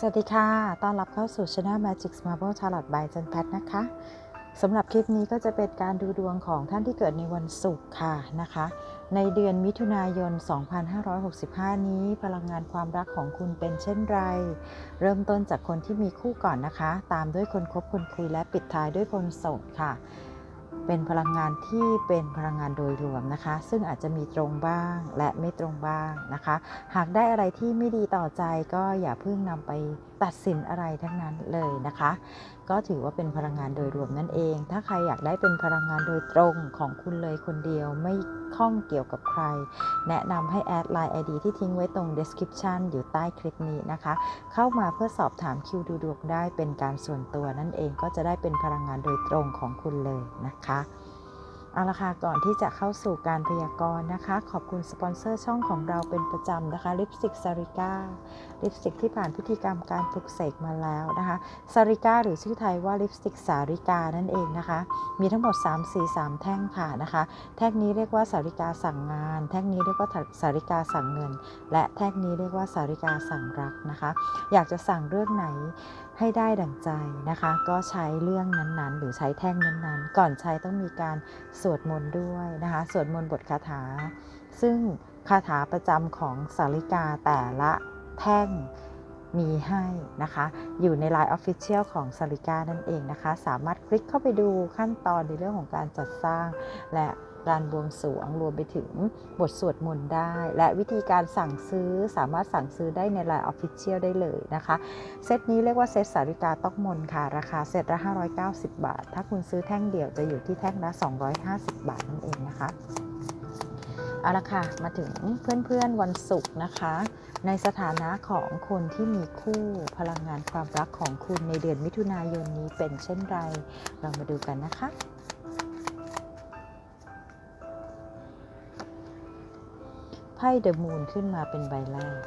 สวัสดีค่ะ ต้อนรับเข้าสู่ Channel Magic Marble Tarot by จันแพทนะคะ สำหรับคลิปนี้ก็จะเป็นการดูดวงของท่านที่เกิดในวันศุกร์ค่ะนะคะ ในเดือนมิถุนายน 2565 นี้ พลังงานความรักของคุณเป็นเช่นไร เริ่มต้นจากคนที่มีคู่ก่อนนะคะ ตามด้วยคนคบคนคุยและปิดท้ายด้วยคนโสดค่ะ เป็นพลังงานที่เป็นพลังงานโดยรวมนะคะ ซึ่งอาจจะมีตรงบ้างและไม่ตรงบ้างนะคะ หากได้อะไรที่ไม่ดีต่อใจก็อย่าเพิ่งนำไปตัดสินอะไรทั้งนั้นเลยนะคะ ก็ถือว่าเป็นพลังงานโดยรวมนั่นเอง ถ้าใครอยากได้เป็นพลังงานโดยตรงของคุณเลยคนเดียวไม่ข้องเกี่ยวกับใคร แนะนำให้แอดไลน์ ID ที่ทิ้งไว้ตรง description อยู่ใต้คลิปนี้นะคะ เข้ามาเพื่อสอบถามคิวดูดวงได้เป็นการส่วนตัวนั่นเองก็จะได้เป็นพลังงานโดยตรงของคุณเลยนะคะ เอาละค่ะก่อนที่จะเข้าสู่การพยากรณ์นะคะ ขอบคุณสปอนเซอร์ช่องของเราเป็นประจำนะคะลิปสติกซาริก้าลิปสติกที่ผ่านพิธีกรรมการปลุกเสกมาแล้วนะคะซาริก้าหรือชื่อไทยว่าลิปสติกสาริกานั่นเองนะคะ มีทั้งหมด 3 สี3แท่งค่ะนะคะ แท่งนี้เรียกว่าสาริกาสั่งงาน แท่งนี้เรียกว่าสาริกาสั่งเงิน และแท่งนี้เรียกว่าสาริกาสั่งรักนะคะ อยากจะสั่งเรื่องไหน ให้ได้ดั่งใจนะคะ ก็ใช้เรื่องนั้นๆ หรือใช้แท่งนั้นๆ ก่อนใช้ต้องมีการสวดมนต์ด้วยนะคะสวดมนต์บทคาถา ซึ่งคาถาประจำของสาริกาแต่ละแท่งมีให้นะคะ อยู่ใน Line Official ของสาริกานั่นเองนะคะ สามารถคลิกเข้าไปดูขั้นตอนในเรื่องของการจัดสร้างและ การบวงสรวงรวมไปถึงบทสวดมนต์ได้ และวิธีการสั่งซื้อสามารถสั่งซื้อได้ใน Line Official ได้เลยนะคะ เซตนี้เรียกว่าเซตสาริกาต้องมนค่ะ ราคาเซตละ 590 บาท ถ้าคุณซื้อแท่งเดี่ยวจะอยู่ที่แท่งละ 250 บาทนั่นเองนะคะเอาละค่ะ มาถึงเพื่อนๆวันศุกร์นะคะ ในสถานะของคนที่มีคู่พลังงานความรักของคุณในเดือนมิถุนายนนี้เป็นเช่นไร เรามาดูกันนะคะ ไพ่เดอะมูนขึ้นมาเป็นใบแรก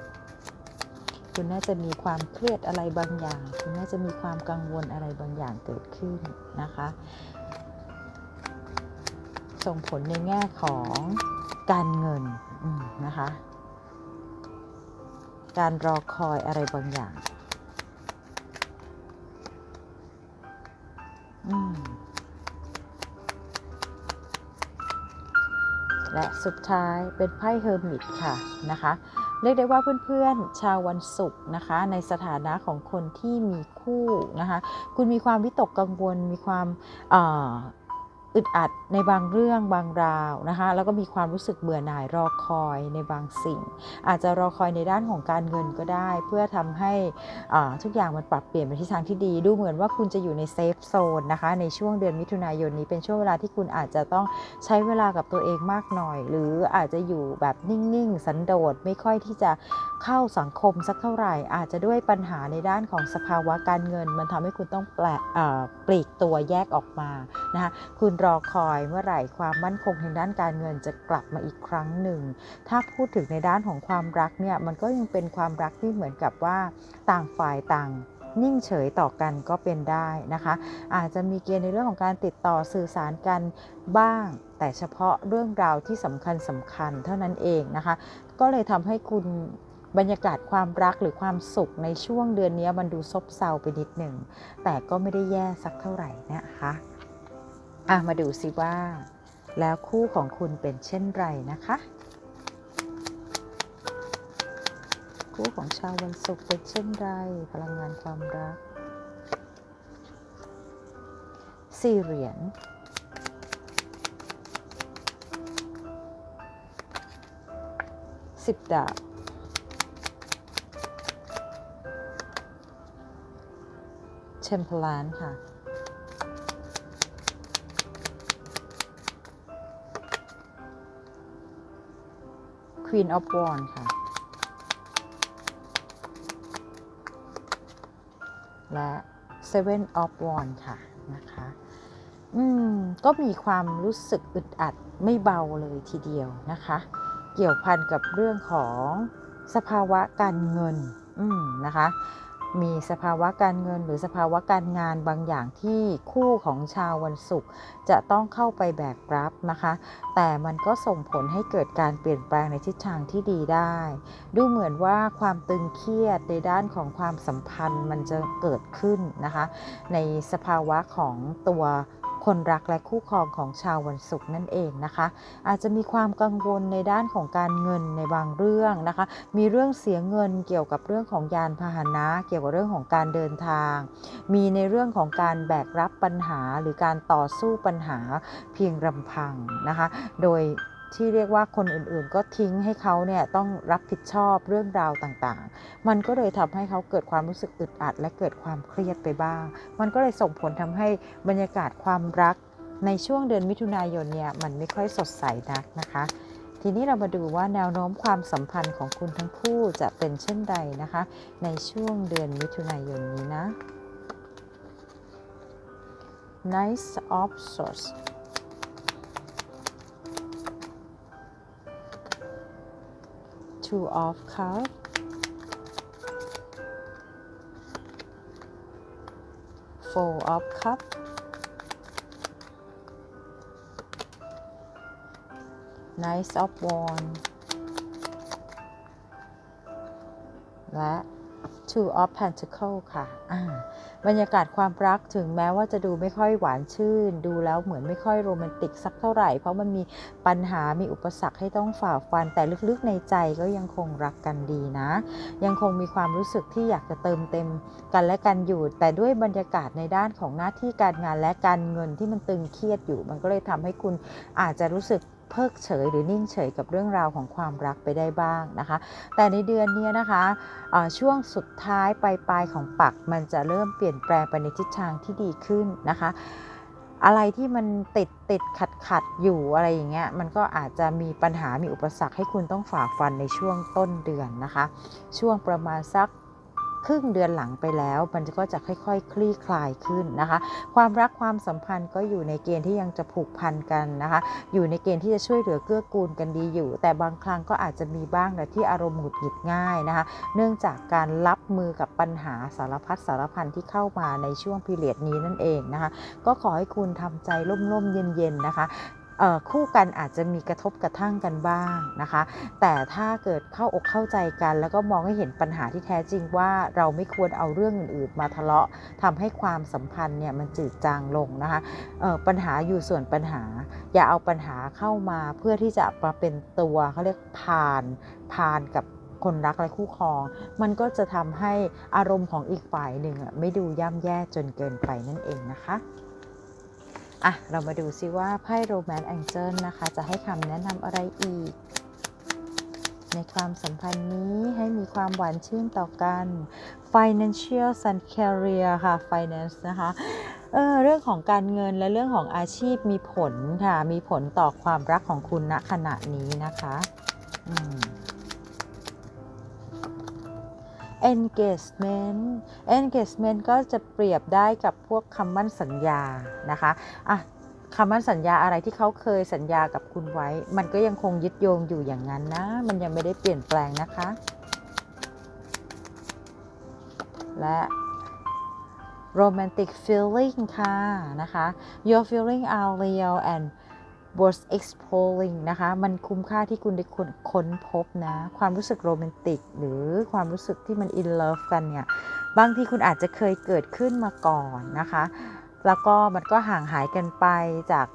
คุณน่าจะมีความเครียดอะไรบางอย่าง คุณน่าจะมีความกังวลอะไรบางอย่างเกิดขึ้นนะคะ ส่งผลในแง่ของการเงินนะคะ การรอคอยอะไรบางอย่าง อืม และสุดท้ายเป็นไพ่เฮอร์มิตค่ะนะคะเรียกได้ว่าเพื่อนๆ ชาววันศุกร์นะคะ ในสถานะของคนที่มีคู่นะคะ คุณมีความวิตกกังวลมีความ อึดอัดในบางเรื่องบางราวนะคะ แล้วก็มีความรู้สึกเบื่อหน่ายรอคอยในบางสิ่ง อาจจะรอคอยในด้านของการเงินก็ได้ เพื่อทำให้อ่าทุกอย่างมันปรับเปลี่ยนไปทิศทางที่ดี ดูเหมือนว่าคุณจะอยู่ในเซฟโซนนะคะ ในช่วงเดือนมิถุนายนนี้เป็นช่วงเวลาที่คุณอาจจะต้องใช้เวลากับตัวเองมากหน่อย หรืออาจจะอยู่แบบนิ่ง ๆ สันโดษไม่ค่อยที่จะเข้าสังคมสักเท่าไหร่ อาจจะด้วยปัญหาในด้านของสภาวะการเงิน มันทำให้คุณต้องแปลเอ่อปลีกตัวแยกออกมานะคะคุณรอคอยเมื่อไหร่ความมั่นคงทางด้านการเงินจะกลับมาอีกครั้งหนึ่ง ถ้าพูดถึงในด้านของความรักเนี่ยมันก็ยังเป็นความรักที่เหมือนกับว่าต่างฝ่ายต่างนิ่งเฉยต่อกันก็เป็นได้นะคะ อาจจะมีเกณฑ์ในเรื่องของการติดต่อสื่อสารกันบ้าง แต่เฉพาะเรื่องราวที่สำคัญสำคัญเท่านั้นเองนะคะ ก็เลยทำให้คุณบรรยากาศความรักหรือความสุขในช่วงเดือนนี้มันดูซบเซาไปนิดหนึ่ง แต่ก็ไม่ได้แย่สักเท่าไหร่นะคะ อะมาดูสิว่า แล้วคู่ของคุณเป็นเช่นไรนะคะ คู่ของชาววันศุกร์เป็นเช่นไร พลังงานความรักสี่เหรียญสิบดาบเชมเพลานค่ะ Queen of Wands ค่ะ และ Seven of Wands ค่ะนะคะ อืม ก็มีความรู้สึกอึดอัดไม่เบาเลยทีเดียวนะคะ เกี่ยวพันกับเรื่องของสภาวะการเงิน อืม นะคะ มีสภาวะการเงินหรือสภาวะการงานบางอย่างที่คู่ของชาววันศุกร์จะต้องเข้าไปแบกรับนะคะ แต่มันก็ส่งผลให้เกิดการเปลี่ยนแปลงในทิศทางที่ดีได้ ดูเหมือนว่าความตึงเครียดในด้านของความสัมพันธ์มันจะเกิดขึ้นนะคะ ในสภาวะของตัว คนรักและคู่ครองของชาววันศุกร์นั่นเองนะคะ อาจจะมีความกังวลในด้านของการเงินในบางเรื่องนะคะ มีเรื่องเสียเงินเกี่ยวกับเรื่องของยานพาหนะ เกี่ยวกับเรื่องของการเดินทาง มีในเรื่องของการแบกรับปัญหาหรือการต่อสู้ปัญหาเพียงลำพังนะคะ โดย ที่เรียกว่าคนอื่นๆ ก็ทิ้งให้เขาเนี่ยต้องรับผิดชอบเรื่องราวต่างๆ มันก็เลยทำให้เขาเกิดความรู้สึกอึดอัด และเกิดความเครียดไปบ้าง มันก็เลยส่งผลทำให้บรรยากาศความรักในช่วงเดือนมิถุนายนเนี่ยมันไม่ค่อยสดใสนักนะคะ ทีนี้เรามาดูว่าแนวโน้มความสัมพันธ์ของคุณทั้งคู่จะเป็นเช่นใดนะคะ ในช่วงเดือนมิถุนายนนี้นะ Nice of Swords Two of Cups Four of Cups Nice of Wands และ Two of Pentacles ค่ะอ่าบรรยากาศความรักถึงแม้ว่าจะดูไม่ค่อยหวานชื่น ดูแล้วเหมือนไม่ค่อยโรแมนติกสักเท่าไหร่ เพราะมันมีปัญหามีอุปสรรคให้ต้องฝ่าฟัน แต่ลึกๆในใจก็ยังคงรักกันดีนะ ยังคงมีความรู้สึกที่อยากจะเติมเต็มกันและกันอยู่ แต่ด้วยบรรยากาศในด้านของหน้าที่การงานและการเงินที่มันตึงเครียดอยู่ มันก็เลยทำให้คุณอาจจะรู้สึก เพิกเฉยหรือนิ่งเฉยกับเรื่องราวของความรักไปได้บ้างนะคะ แต่ในเดือนนี้นะคะะช่วงสุดท้ายปลายปลายของปักมันจะเริ่มเปลี่ยนแปลงไปในทิศทางที่ดีขึ้นนะคะอะไรที่มันติดติดขัดขัดอยู่อะไรอย่างเงี้ยมันก็อาจจะมีปัญหามีอุปสรรคให้คุณต้องฝ่าฟันในช่วงต้นเดือนนะคะ ช่วงประมาณสัก ครึ่งเดือนหลังไปแล้ว มันก็จะค่อยๆคคลี่คลายขึ้นนะคะ ความรักความสัมพันธ์ก็อยู่ในเกณฑ์ที่ยังจะผูกพันกันนะคะ อยู่ในเกณฑ์ที่จะช่วยเหลือเกื้อกูลกันดีอยู่ แต่บางครั้งก็อาจจะมีบ้างแต่ที่อารมณ์หงุดหงิดง่ายนะคะ เนื่องจากการรับมือกับปัญหาสารพัดสารพันที่เข้ามาในช่วงพิเรียดนี้นั่นเองนะคะ ก็ขอให้คุณทำใจร่มๆเย็นๆนะคะ คู่กันอาจจะมีกระทบกระทั่งกันบ้างนะคะ แต่ถ้าเกิดเข้าอกเข้าใจกัน แล้วก็มองให้เห็นปัญหาที่แท้จริงว่าเราไม่ควรเอาเรื่องอื่น ๆ มาทะเลาะทำให้ความสัมพันธ์เนี่ยมันจืดจางลงนะคะปัญหาอยู่ส่วนปัญหา อย่าเอาปัญหาเข้ามาเพื่อที่จะมาเป็นตัวเขาเรียกผ่านผ่านกับคนรักและคู่ครอง มันก็จะทำให้อารมณ์ของอีกฝ่ายหนึ่งไม่ดูย่ำแย่จนเกินไปนั่นเองนะคะ อะ เรามาดูซิว่าไพ่โรแมนต์แองเจิลนะคะ จะให้คำแนะนำอะไรอีก ในความสัมพันธ์นี้ให้มีความหวานชื่นต่อกัน financial and career ค่ะ finance นะคะเออเรื่องของการเงินและเรื่องของอาชีพมีผลค่ะ มีผลต่อความรักของคุณณขณะนี้นะคะ อืม engagement engagement ก็จะเปรียบได้กับพวกคำมั่นสัญญานะคะอะคำมั่นสัญญาอะไรที่เขาเคยสัญญากับคุณไว้ มันก็ยังคงยึดโยงอยู่อย่างนั้นนะ มันยังไม่ได้เปลี่ยนแปลงนะคะ และ romantic feeling ค่ะนะคะ your feeling are real and worth exploring นะคะ มันคุ้มค่าที่คุณได้ค้นพบนะ ความรู้สึกโรแมนติก หรือความรู้สึกที่มัน in love กันเนี่ย บางทีคุณอาจจะเคยเกิดขึ้นมาก่อนนะคะ แล้วก็มันก็ห่างหายกันไปจาก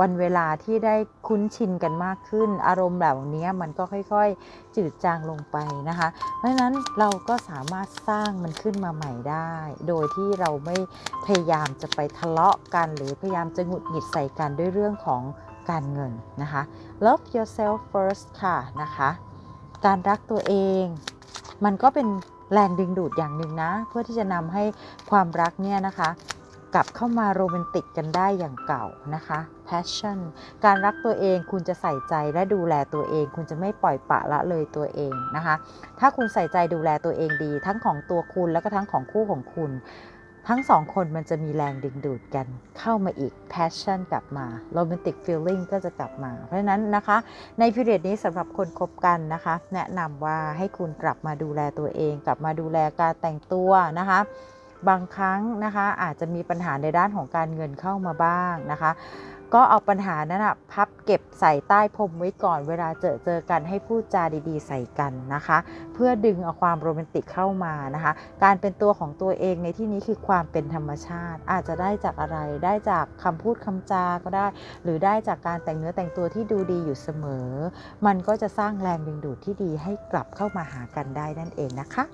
วันเวลาที่ได้คุ้นชินกันมากขึ้น อารมณ์แบบนี้มันก็ค่อยๆ จืดจางลงไปนะคะ เพราะฉะนั้นเราก็สามารถสร้างมันขึ้นมาใหม่ได้ โดยที่เราไม่พยายามจะไปทะเลาะกัน หรือพยายามจะหงุดหงิดใส่กันด้วยเรื่องของการเงินนะคะ love yourself first ค่ะนะคะ การรักตัวเอง มันก็เป็นแรงดึงดูดอย่างหนึ่งนะ เพื่อที่จะนำให้ความรักเนี่ยนะคะ กลับเข้ามาโรแมนติกกันได้อย่างเก่านะคะ passion การรักตัวเองคุณจะใส่ใจและดูแลตัวเอง คุณจะไม่ปล่อยปะละเลยตัวเองนะคะ ถ้าคุณใส่ใจดูแลตัวเองดี ทั้งของตัวคุณแล้วก็ทั้งของคู่ของคุณ ทั้งสองคนมันจะมีแรงดึงดูดกันเข้ามาอีก passion กลับมา romantic feeling ก็จะกลับมา เพราะฉะนั้นนะคะ ในพิเรียดนี้สำหรับคนคบกันนะคะ แนะนำว่าให้คุณกลับมาดูแลตัวเอง กลับมาดูแลการแต่งตัวนะคะ บางครั้งนะคะอาจจะมีปัญหาในด้านของการเงินเข้ามาบ้างนะคะ ก็เอาปัญหานั้นนะพับเก็บใส่ใต้พรมไว้ก่อนเวลาเจอเจอกันให้พูดจาดีๆ ใส่กันนะคะ เพื่อดึงเอาความโรแมนติกเข้ามานะคะ การเป็นตัวของตัวเองในที่นี้คือความเป็นธรรมชาติ อาจจะได้จากอะไรได้จากคำพูดคำจาก็ได้ หรือได้จากการแต่งเนื้อแต่งตัวที่ดูดีอยู่เสมอ มันก็จะสร้างแรงดึงดูดที่ดีให้กลับเข้ามาหากันได้นั่นเองนะคะ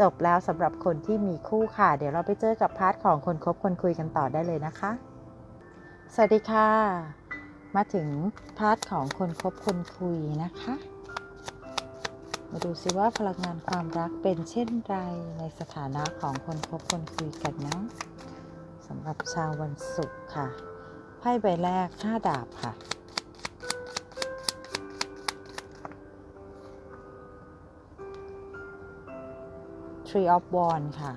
จบแล้วสำหรับคนที่มีคู่ค่ะ เดี๋ยวเราไปเจอกับพาร์ทของคนคบคนคุยกันต่อได้เลยนะคะ สวัสดีค่ะ มาถึงพาร์ทของคนคบคนคุยนะคะ มาดูซิว่าพลังงานความรักเป็นเช่นไรในสถานะของคนคบคนคุยกันนะสำหรับชาววันศุกร์ค่ะไพ่ใบแรก 5 ดาบค่ะ Tree of Wands ค่ะ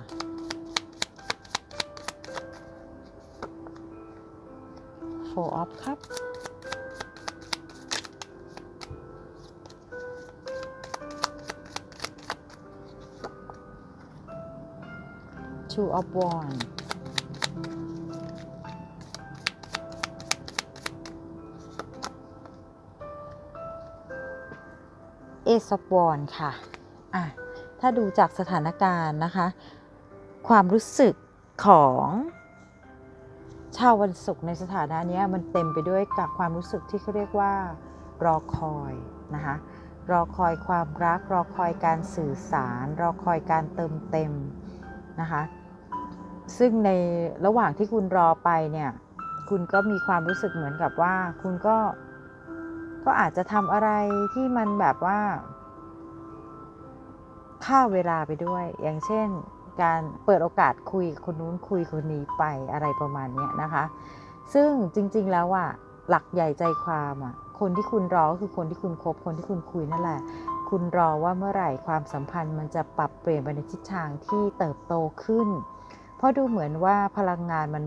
Four of Cups Two of Wands Ace of Wands ค่ะ อะ ถ้าดูจากสถานการณ์นะคะ ความรู้สึกของชาววันศุกร์ในสถานะนี้มันเต็มไปด้วยกับความรู้สึกที่เขาเรียกว่ารอคอยนะคะรอคอยความรัก รอคอยการสื่อสาร รอคอยการเติมเต็มนะคะซึ่งในระหว่างที่คุณรอไปเนี่ยคุณก็มีความรู้สึกเหมือนกับว่า คุณก็ก็อาจจะทำอะไรที่มันแบบว่า ฆ่าเวลาไปด้วย อย่างเช่น การเปิดโอกาสคุยคนนู้นคุยคนนี้ไปอะไรประมาณนี้นะคะ ซึ่งจริงๆแล้วอะหลักใหญ่ใจความอะคนที่คุณรอก็คือคนที่คุณคบคนที่คุณคุยนั่นแหละ คุณรอว่าเมื่อไหร่ความสัมพันธ์มันจะปรับเปลี่ยนไปในทิศทางที่เติบโตขึ้น เพราะดูเหมือนว่าพลังงานมัน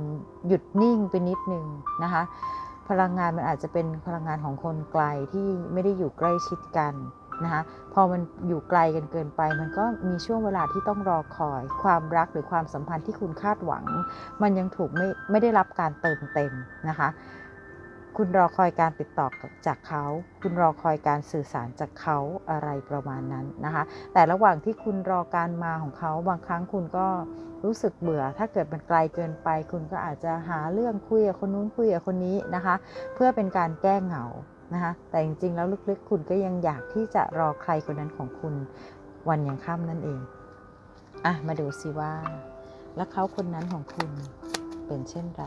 หยุดนิ่งไปนิดนึงนะคะ พลังงานมันอาจจะเป็นพลังงานของคนไกลที่ไม่ได้อยู่ใกล้ชิดกัน นะคะพอมันอยู่ไกลกันเกินไป มันก็มีช่วงเวลาที่ต้องรอคอย ความรักหรือความสัมพันธ์ที่คุณคาดหวัง มันยังถูกไม่ไม่ได้รับการเติมเต็มนะคะคุณรอคอยการติดต่อจากเขา คุณรอคอยการสื่อสารจากเขาอะไรประมาณนั้นนะคะ แต่ระหว่างที่คุณรอการมาของเขา บางครั้งคุณก็รู้สึกเบื่อ ถ้าเกิดมันไกลเกินไป คุณก็อาจจะหาเรื่องคุยกับคนนู้นคุยกับคนนี้นะคะ เพื่อเป็นการแก้เหงา นะคะแต่จริงๆแล้วลึกๆ คุณก็ยังอยากที่จะรอใครคนนั้นของคุณวันยังค่ำนั่นเองอะมาดูสิว่า แล้วเขาคนนั้นของคุณเป็นเช่นไร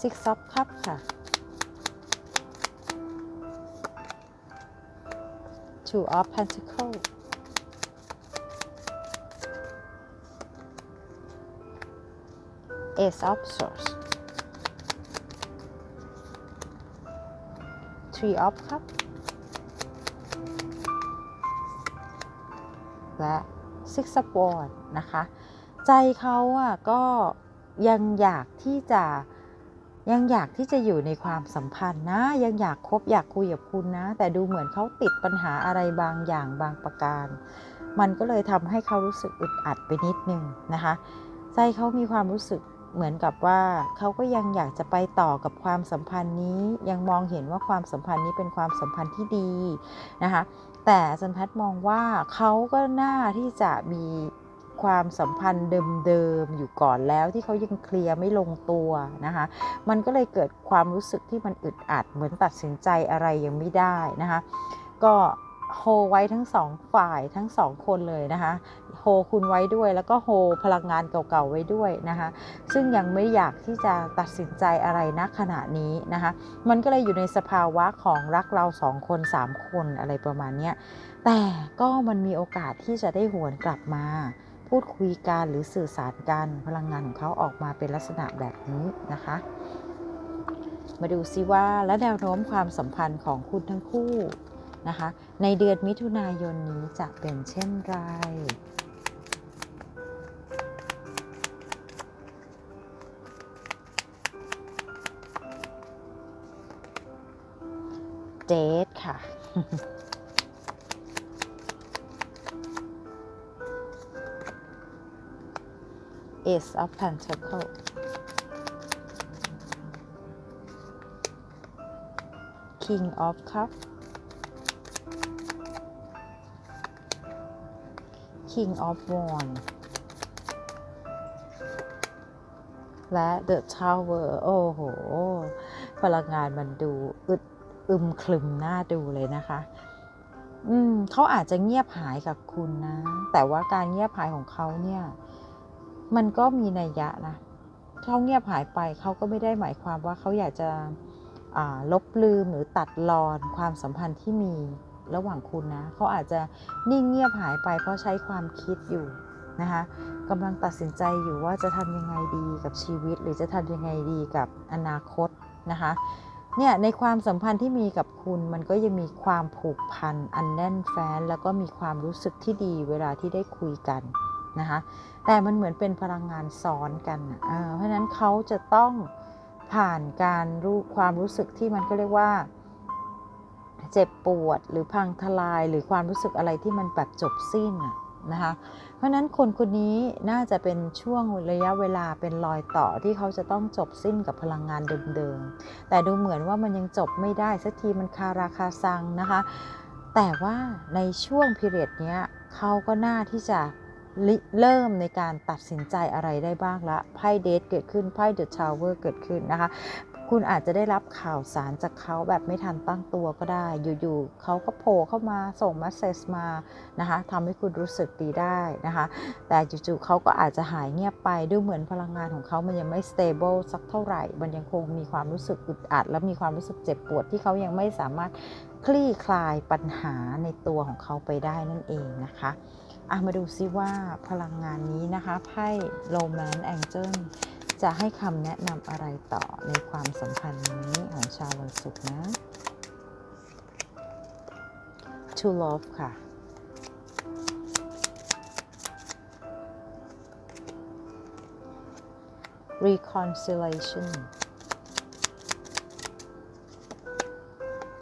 Six of Cups ค่ะ Two of Pentacles Ace of Swords Three of Cups และ Six of Wands นะคะ ใจเขาอะก็ยังอยากที่จะ ยังอยากที่จะอยู่ในความสัมพันธ์นะ ยังอยากคบอยากคุยกับคุณนะ แต่ดูเหมือนเขาติดปัญหาอะไรบางอย่างบางประการ มันก็เลยทำให้เขารู้สึกอึดอัดไปนิดนึงนะคะใจเขามีความรู้สึกเหมือนกับว่าเขาก็ยังอยากจะไปต่อกับความสัมพันธ์นี้ ยังมองเห็นว่าความสัมพันธ์นี้เป็นความสัมพันธ์ที่ดีนะคะแต่จันแพทย์มองว่าเขาก็น่าที่จะมี ความสัมพันธ์เดิมๆอยู่ก่อนแล้วที่เขายังเคลียร์ไม่ลงตัวนะคะ มันก็เลยเกิดความรู้สึกที่มันอึดอัดเหมือนตัดสินใจอะไรยังไม่ได้นะคะ ก็โฮไว้ทั้งสองฝ่ายทั้งสองคนเลยนะคะโฮคุณไว้ด้วยแล้วก็โฮพลังงานเก่าๆไว้ด้วยนะคะ ซึ่งยังไม่อยากที่จะตัดสินใจอะไรณขณะนี้นะคะ มันก็เลยอยู่ในสภาวะของรักเราสองคนสามคนอะไรประมาณนี้แต่ก็มันมีโอกาสที่จะได้หวนกลับมา พูดคุยกันหรือสื่อสารกันพลังงานของเขาออกมาเป็นลักษณะแบบนี้นะคะ มาดูซิว่าและแนวโน้มความสัมพันธ์ของคุณทั้งคู่นะคะ ในเดือนมิถุนายนนี้จะเป็นเช่นไรเจดค่ะ Ace of Pentacle King of Cup King of Wand และ The Tower โอ้โห พลังงานมันดูอึดอึมคลึมน่าดูเลยนะคะ อืมเขาอาจจะเงียบหายกับคุณนะ แต่ว่าการเงียบหายของเขาเนี่ย มันก็มีนัยยะนะเขาเงียบหายไปเขาก็ไม่ได้หมายความว่าเขาอยากจะลบลืมหรือตัดรอนความสัมพันธ์ที่มีระหว่างคุณนะเขาอาจจะนิ่งเงียบหายไปเพราะใช้ความคิดอยู่นะคะกำลังตัดสินใจอยู่ว่าจะทำยังไงดีกับชีวิต หรือจะทำยังไงดีกับอนาคตนะคะเนี่ยในความสัมพันธ์ที่มีกับคุณมันก็ยังมีความผูกพันอันแน่นแฟ้น แล้วก็มีความรู้สึกที่ดีเวลาที่ได้คุยกัน นะคะแต่มันเหมือนเป็นพลังงานซ้อนกันเเพราะนั้นเขาจะต้องผ่านการรู้ความรู้สึกที่มันก็เรียกว่า เจ็บปวดหรือพังทลายหรือความรู้สึกอะไรที่มันแบบจบสิ้นนะคะเพราะนั้นคนคนนี้น่าจะเป็นช่วงระยะเวลาเป็นรอยต่อที่เขาจะต้องจบสิ้นกับพลังงานเดิมๆ แต่ดูเหมือนว่ามันยังจบไม่ได้สักทีมันคาราคาซังนะคะ แต่ว่าในช่วงพิเรียดนี้เขาก็น่าที่จะ เริ่มในการตัดสินใจอะไรได้บ้างละไพ่เดทเกิดขึ้นไพ่เดอะชาวเวอร์เกิดขึ้นนะคะ คุณอาจจะได้รับข่าวสารจากเขาแบบไม่ทันตั้งตัวก็ได้ อยู่ๆเขาก็โผล่เข้ามาส่งมสเซจมานะคะทำให้คุณรู้สึกดีได้นะคะ แต่จู่ๆเขาก็อาจจะหายเงียบไปดูเหมือนพลังงานของเขามันยังไม่สเตเบิลสักเท่าไหร่ มันยังคงมีความรู้สึกอึดอัด และมีความรู้สึกเจ็บปวดที่เขายังไม่สามารถคลี่คลายปัญหาในตัวของเขาไปได้นั่นเองนะคะ อะมาดูซิว่าพลังงานนี้นะคะไพ่ Romance Angel จะให้คำแนะนำอะไรต่อในความสัมพันธ์นี้ของชาววันศุกร์นะ To love ค่ะ reconciliation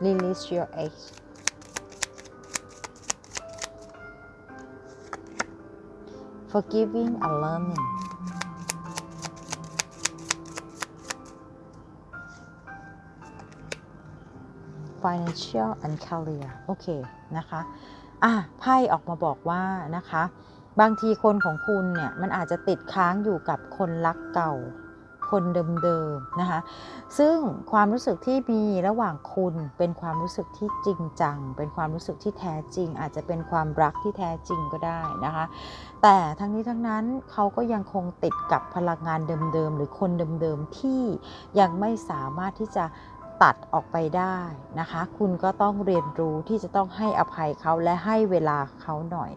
release your ex forgiving and learning financial and career โอเคนะคะ อะ ไพ่ออกมาบอกว่านะคะ บางทีคนของคุณเนี่ย มันอาจจะติดค้างอยู่กับคนรักเก่า คนเดิมๆนะคะ ซึ่งความรู้สึกที่มีระหว่างคุณเป็นความรู้สึกที่จริงจัง เป็นความรู้สึกที่แท้จริง อาจจะเป็นความรักที่แท้จริงก็ได้นะคะ แต่ทั้งนี้ทั้งนั้นเขาก็ยังคงติดกับพลังงานเดิมๆหรือคนเดิมๆที่ยังไม่สามารถที่จะตัดออกไปได้นะคะ คุณก็ต้องเรียนรู้ที่จะต้องให้อภัยเขาและให้เวลาเขาหน่อย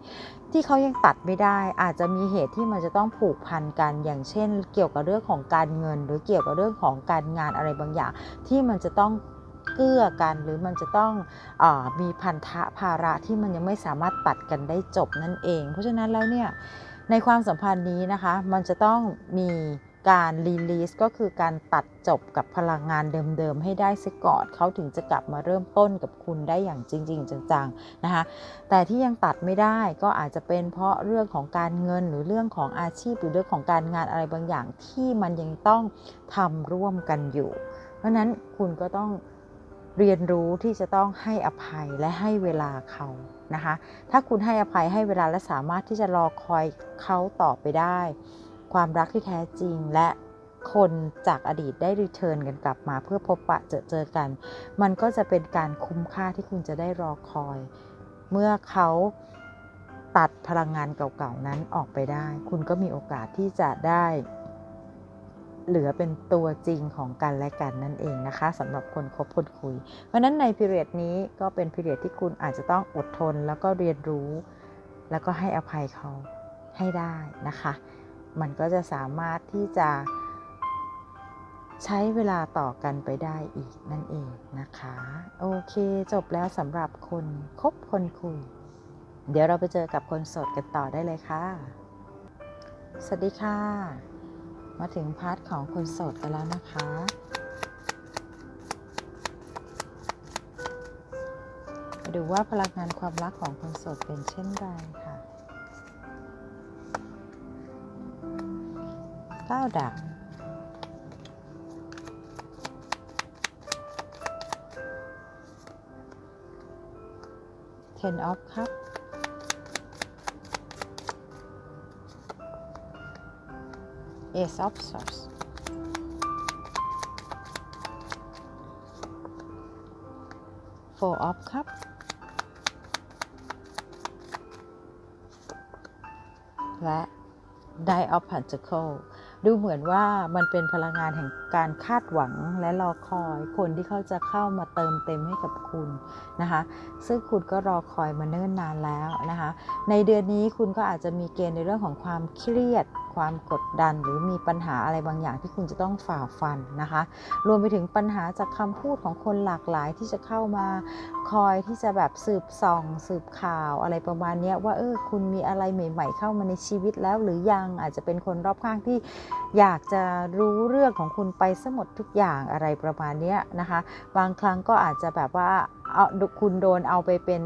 ที่เขายังตัดไม่ได้ อาจจะมีเหตุที่มันจะต้องผูกพันกันอย่างเช่น เกี่ยวกับเรื่องของการเงิน หรือเกี่ยวกับเรื่องของการงานอะไรบางอย่าง ที่มันจะต้องเกื้อกันหรือมันจะต้องอมีพันธะภาระที่มันยังไม่สามารถตัดกันได้จบนั่นเอง เพราะฉะนั้นแล้วเนี่ยในความสัมพันธ์นี้นะคะ มันจะต้องมี การรีลีสก็คือการตัดจบกับพลังงานเดิมๆ ให้ได้ซะก่อนเขาถึงจะกลับมาเริ่มต้นกับคุณได้อย่างจริง ๆ จังๆนะคะแต่ที่ยังตัดไม่ได้ก็อาจจะเป็นเพราะเรื่องของการเงินหรือเรื่องของอาชีพหรือเรื่องของการงานอะไรบางอย่างที่มันยังต้องทำร่วมกันอยู่ เพราะนั้นคุณก็ต้องเรียนรู้ที่จะต้องให้อภัยและให้เวลาเขานะคะถ้าคุณให้อภัยให้เวลาและสามารถที่จะรอคอยเขาต่อไปได้ ความรักที่แท้จริงและคนจากอดีตได้รีเทิร์นกันกลับมาเพื่อพบปะเจอเจอกัน มันก็จะเป็นการคุ้มค่าที่คุณจะได้รอคอย เมื่อเขาตัดพลังงานเก่าๆนั้นออกไปได้ คุณก็มีโอกาสที่จะได้ เหลือเป็นตัวจริงของกันและกันนั่นเองนะคะสำหรับคนคบคนคุย เพราะนั้นในพิเรียดนี้ก็เป็นพิเรียดที่คุณอาจจะต้องอดทนแล้วก็เรียนรู้ แล้วก็ให้อภัยเขาให้ได้นะคะ มันก็จะสามารถที่จะใช้เวลาต่อกันไปได้อีกนั่นเองนะคะ โอเคจบแล้วสำหรับคนคบคนคุย เดี๋ยวเราไปเจอกับคนโสดกันต่อได้เลยค่ะ สวัสดีค่ะ มาถึงพาร์ทของคนโสดกันแล้วนะคะ มาดูว่าพลังงานความรักของคนโสดเป็นเช่นไรค่ะ ก้าดาบ Ten of Cups Ace of Swords Four of Cups และ Die of Pentacle ดูเหมือนว่ามันเป็นพลังงานแห่งการคาดหวังและรอคอยคนที่เขาจะเข้ามาเติมเต็มให้กับคุณนะคะ ซึ่งคุณก็รอคอยมาเนิ่นนานแล้วนะคะ ในเดือนนี้คุณก็อาจจะมีเกณฑ์ในเรื่องของความเครียด ความกดดัน หรือมีปัญหาอะไรบางอย่างที่คุณจะต้องฝ่าฟันนะคะ รวมไปถึงปัญหาจากคำพูดของคนหลากหลายที่จะเข้ามาคอยที่จะแบบสืบส่อง สืบข่าวอะไรประมาณนี้ว่าเออคุณมีอะไรใหม่ ๆ เข้ามาในชีวิตแล้วหรือยังอาจจะเป็นคนรอบข้างที่อยากจะรู้เรื่องของคุณไปซะหมดทุกอย่างอะไรประมาณนี้นะคะ บางครั้งก็อาจจะแบบว่าเอาคุณโดนเอาไปเป็น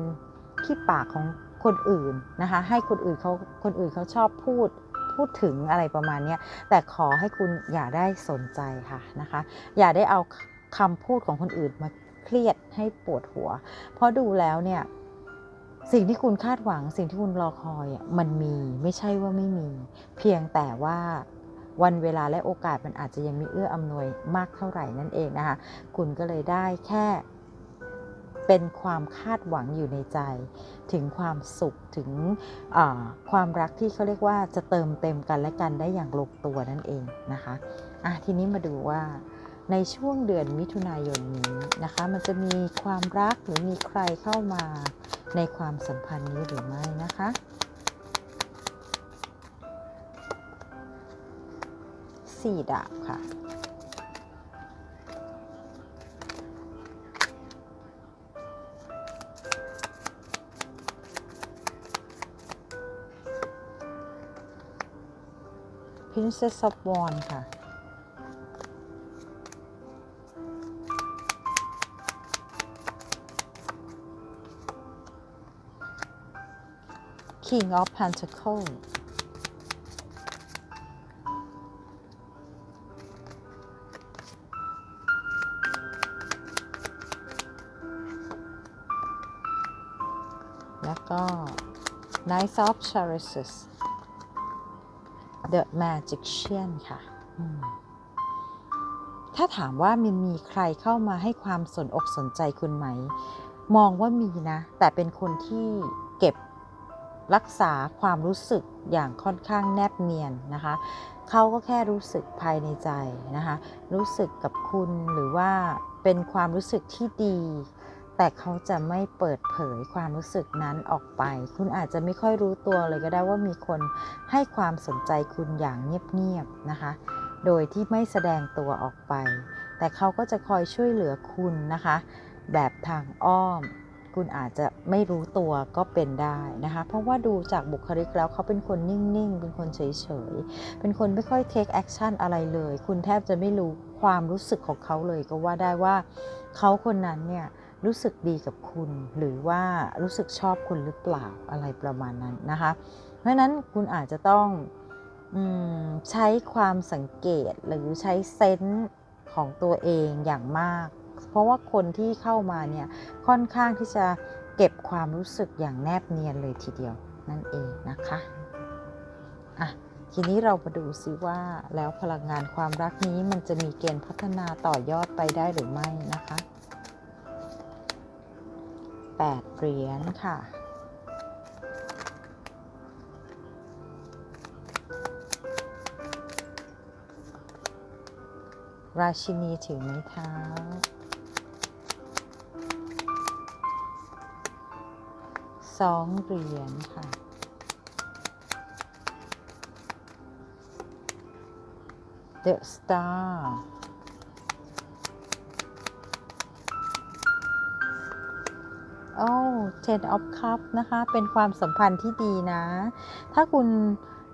ขี้ปากของคนอื่นนะคะให้คนอื่นเขาคนอื่นเขาชอบพูด พูดถึงอะไรประมาณนี้แต่ขอให้คุณอย่าได้สนใจค่ะนะคะ อย่าได้เอาคำพูดของคนอื่นมาเครียดให้ปวดหัว เพราะดูแล้วเนี่ยสิ่งที่คุณคาดหวังสิ่งที่คุณรอคอยมันมีไม่ใช่ว่าไม่มี เพียงแต่ว่าวันเวลาและโอกาสมันอาจจะยังไม่เอื้ออำนวยมากเท่าไหร่นั่นเองนะคะ คุณก็เลยได้แค่ เป็นความคาดหวังอยู่ในใจ ถึงความสุขถึงความรักที่เขาเรียกว่าจะเติมเต็มกันและกันได้อย่างลงตัวนั่นเองนะคะอะทีนี้มาดูว่าในช่วงเดือนมิถุนายนนี้นะคะ มันจะมีความรักหรือมีใครเข้ามาในความสัมพันธ์นี้หรือไม่นะคะ สี่ดาบค่ะ Princess of Wands King of Pentacles Knights of Charisses The Magician ค่ะ ถ้าถามว่ามันมีใครเข้ามาให้ความสนอกสนใจคุณไหม มองว่ามีนะ แต่เป็นคนที่เก็บรักษาความรู้สึกอย่างค่อนข้างแนบเนียนนะคะ เขาก็แค่รู้สึกภายในใจนะคะ รู้สึกกับคุณหรือว่าเป็นความรู้สึกที่ดี แต่เขาจะไม่เปิดเผยความรู้สึกนั้นออกไป คุณอาจจะไม่ค่อยรู้ตัวเลยก็ได้ว่ามีคนให้ความสนใจคุณอย่างเงียบๆนะคะ โดยที่ไม่แสดงตัวออกไป แต่เขาก็จะคอยช่วยเหลือคุณนะคะ แบบทางอ้อม คุณอาจจะไม่รู้ตัวก็เป็นได้นะคะ เพราะว่าดูจากบุคลิกแล้วเขาเป็นคนนิ่งๆ เป็นคนเฉยๆ เป็นคนไม่ค่อย take action อะไรเลย คุณแทบจะไม่รู้ความรู้สึกของเขาเลยก็ว่าได้ว่าเขาคนนั้นเนี่ย รู้สึกดีกับคุณ หรือว่ารู้สึกชอบคุณหรือเปล่าอะไรประมาณนั้นนะคะ เพราะนั้นคุณอาจจะต้องอใช้ความสังเกตหรือใช้เซนส์ของตัวเองอย่างมาก เพราะว่าคนที่เข้ามาเนี่ยค่อนข้างที่จะเก็บความรู้สึกอย่างแนบเนียนเลยทีเดียวนั่นเองนะคะอะทีนี้เรามาดูซิว่าแล้วพลังงานความรักนี้มันจะมีเกณฑ์พัฒนาต่อยอดไปได้หรือไม่นะคะ 8 เหรียญค่ะราชินีถือไม้เท้า สองเหรียญค่ะเด็กสตาร์ โอ้ Ten of Cup นะคะ เป็นความสัมพันธ์ที่ดีนะ ถ้าคุณ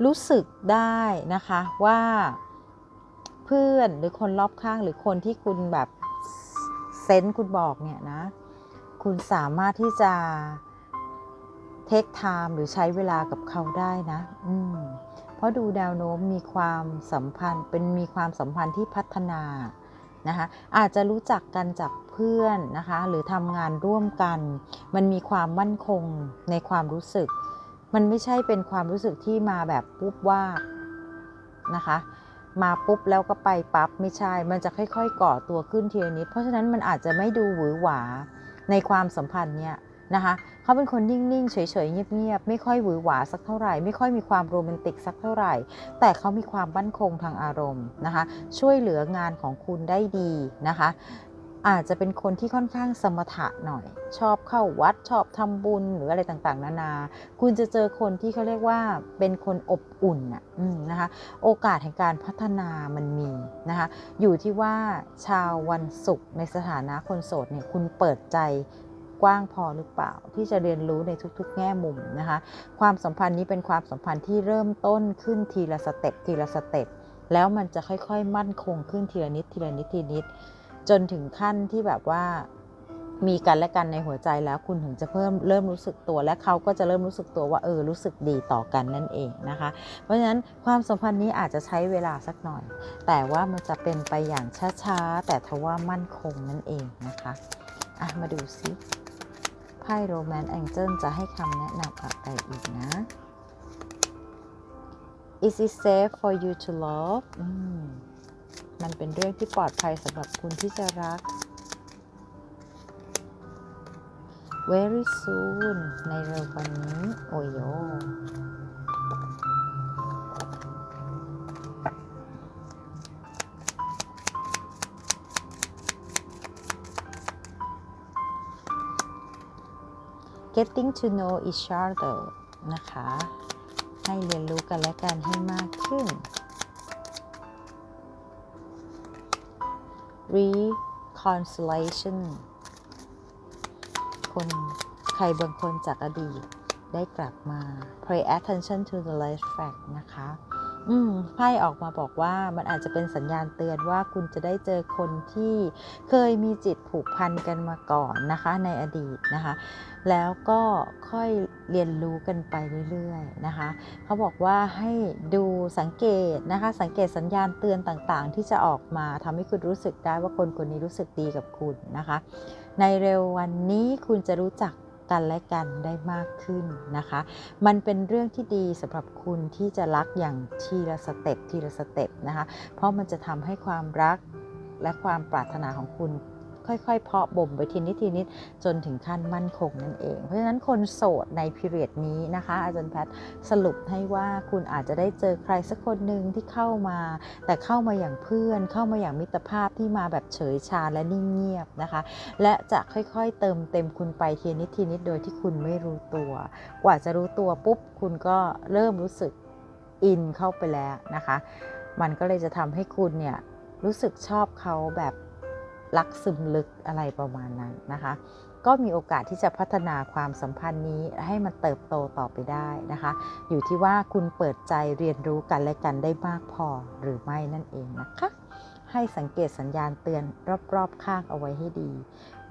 รู้สึกได้นะคะว่าเพื่อนหรือคนรอบข้างหรือคนที่คุณแบบเซนส์คุณบอกเนี่ยนะ คุณสามารถที่จะเทคไทม์หรือใช้เวลากับเขาได้นะ อืมเพราะดูแนวโน้มมีความสัมพันธ์เป็นมีความสัมพันธ์ที่พัฒนา นะคะอาจจะรู้จักกันจากเพื่อนนะคะหรือทำงานร่วมกัน มันมีความมั่นคงในความรู้สึก มันไม่ใช่เป็นความรู้สึกที่มาแบบปุ๊บว่านะคะมาปุ๊บแล้วก็ไปปั๊บไม่ใช่ มันจะค่อย ๆ ก่อตัวขึ้นทีละนิด เพราะฉะนั้นมันอาจจะไม่ดูหวือหวาในความสัมพันธ์เนี่ย นะคะเขาเป็นคนนิ่ง ๆ เฉย ๆ เงียบ ๆ ไม่ค่อยหวือหวาสักเท่าไหร่ ไม่ค่อยมีความโรแมนติกสักเท่าไหร่ แต่เขามีความมั่นคงทางอารมณ์นะคะ ช่วยเหลืองานของคุณได้ดีนะคะ อาจจะเป็นคนที่ค่อนข้างสมถะหน่อย ชอบเข้าวัดชอบทำบุญหรืออะไรต่าง ๆ นานา คุณจะเจอคนที่เขาเรียกว่าเป็นคนอบอุ่นน่ะนะคะ โอกาสแห่งการพัฒนามันมีนะคะ อยู่ที่ว่าชาววันศุกร์ในสถานะคนโสดเนี่ยคุณเปิดใจ กว้างพอหรือเปล่า ที่จะเรียนรู้ในทุกๆ แง่มุมนะคะ ความสัมพันธ์นี้เป็นความสัมพันธ์ที่เริ่มต้นขึ้นทีละสเต็ปทีละสเต็ปแล้วมันจะค่อยๆ มั่นคงขึ้นทีละนิดทีละนิดทีนิด จนถึงขั้นที่แบบว่ามีกันและกันในหัวใจแล้วคุณถึงจะเพิ่มเริ่มรู้สึกตัวและเขาก็จะเริ่มรู้สึกตัวว่าเออรู้สึกดีต่อกันนั่นเองนะคะ เพราะฉะนั้นความสัมพันธ์นี้อาจจะใช้เวลาสักหน่อย แต่ว่ามันจะเป็นไปอย่างช้าๆ แต่ทว่ามั่นคงนั่นเองนะคะ อะมาดูซิ ไพ่โรแมนต์แองเจิลจะให้คำแนะนำอะไรอีกนะ Is it safe for you to love มมันเป็นเรื่องที่ปลอดภัยสำหรับคุณที่จะรัก very soon ในเร็ววันนี้ โอ้ยโย getting to know each other นะคะ ให้เรียนรู้กันและกันให้มากขึ้น reconciliation คนใครบางคนจากอดีตได้กลับมา pay attention to the red flag นะคะ อืมไพ่ออกมาบอกว่ามันอาจจะเป็นสัญญาณเตือนว่าคุณจะได้เจอคนที่เคยมีจิตผูกพันกันมาก่อนนะคะในอดีตนะคะ แล้วก็ค่อยเรียนรู้กันไปเรื่อยๆนะคะเขาบอกว่าให้ดูสังเกตนะคะ สังเกตสัญญาณเตือนต่างๆ ที่จะออกมาทำให้คุณรู้สึกได้ว่าคนคนนี้รู้สึกดีกับคุณนะคะ ในเร็ววันนี้คุณจะรู้จัก กันและกันได้มากขึ้นนะคะ มันเป็นเรื่องที่ดีสำหรับคุณที่จะรักอย่างทีละสเต็ปทีละสเต็ปนะคะ เพราะมันจะทำให้ความรักและความปรารถนาของคุณ ค่อยๆ เพาะบ่มไปทีนิดทีนิดจนถึงขั้นมั่นคงนั่นเอง เพราะฉะนั้นคนโสดในพิเรียดนี้นะคะ อาจารย์แพทย์สรุปให้ว่าคุณอาจจะได้เจอใครสักคนหนึ่งที่เข้ามา แต่เข้ามาอย่างเพื่อน เข้ามาอย่างมิตรภาพที่มาแบบเฉยชาและนิ่งเงียบนะคะ และจะค่อยๆ เติมเต็มคุณไปทีนิดทีนิดโดยที่คุณไม่รู้ตัว กว่าจะรู้ตัวปุ๊บคุณก็เริ่มรู้สึกอินเข้าไปแล้วนะคะ มันก็เลยจะทำให้คุณเนี่ยรู้สึกชอบเขาแบบ รักซึมลึกอะไรประมาณนั้นนะคะ ก็มีโอกาสที่จะพัฒนาความสัมพันธ์นี้ให้มันเติบโตต่อไปได้นะคะ อยู่ที่ว่าคุณเปิดใจเรียนรู้กันและกันได้มากพอหรือไม่นั่นเองนะคะ ให้สังเกตสัญญาณเตือนรอบๆข้างเอาไว้ให้ดี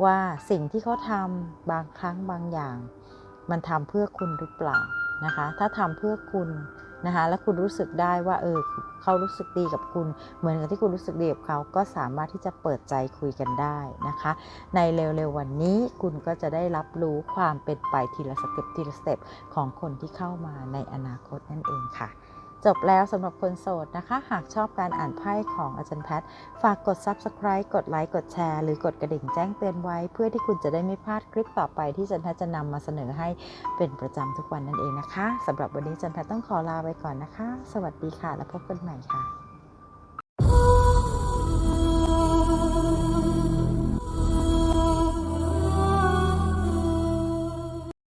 ว่าสิ่งที่เขาทำบางครั้งบางอย่าง มันทำเพื่อคุณหรือเปล่า นะคะ ถ้าทำเพื่อคุณนะคะ และคุณรู้สึกได้ว่าเออเขารู้สึกดีกับคุณ เหมือนกับที่คุณรู้สึกดีกับเขาก็สามารถที่จะเปิดใจคุยกันได้นะคะ ในเร็วๆวันนี้คุณก็จะได้รับรู้ความเป็นไปทีละสเต็ปทีละสเต็ปของคนที่เข้ามาในอนาคตนั่นเองค่ะ จบแล้วสำหรับคนโสดนะคะ หากชอบการอ่านไพ่ของอาจารย์แพทย์ฝากกด Subscribe กดไลค์กดแชร์หรือกดกระดิ่งแจ้งเตือนไว้ เพื่อที่คุณจะได้ไม่พลาดคลิปต่อไปที่อาจารย์แพทย์จะนำมาเสนอให้เป็นประจำทุกวันนั่นเองนะคะสำหรับวันนี้อาจารย์แพทย์ต้องขอลาไปก่อนนะคะ สวัสดีค่ะ แล้วพบกันใหม่ค่ะ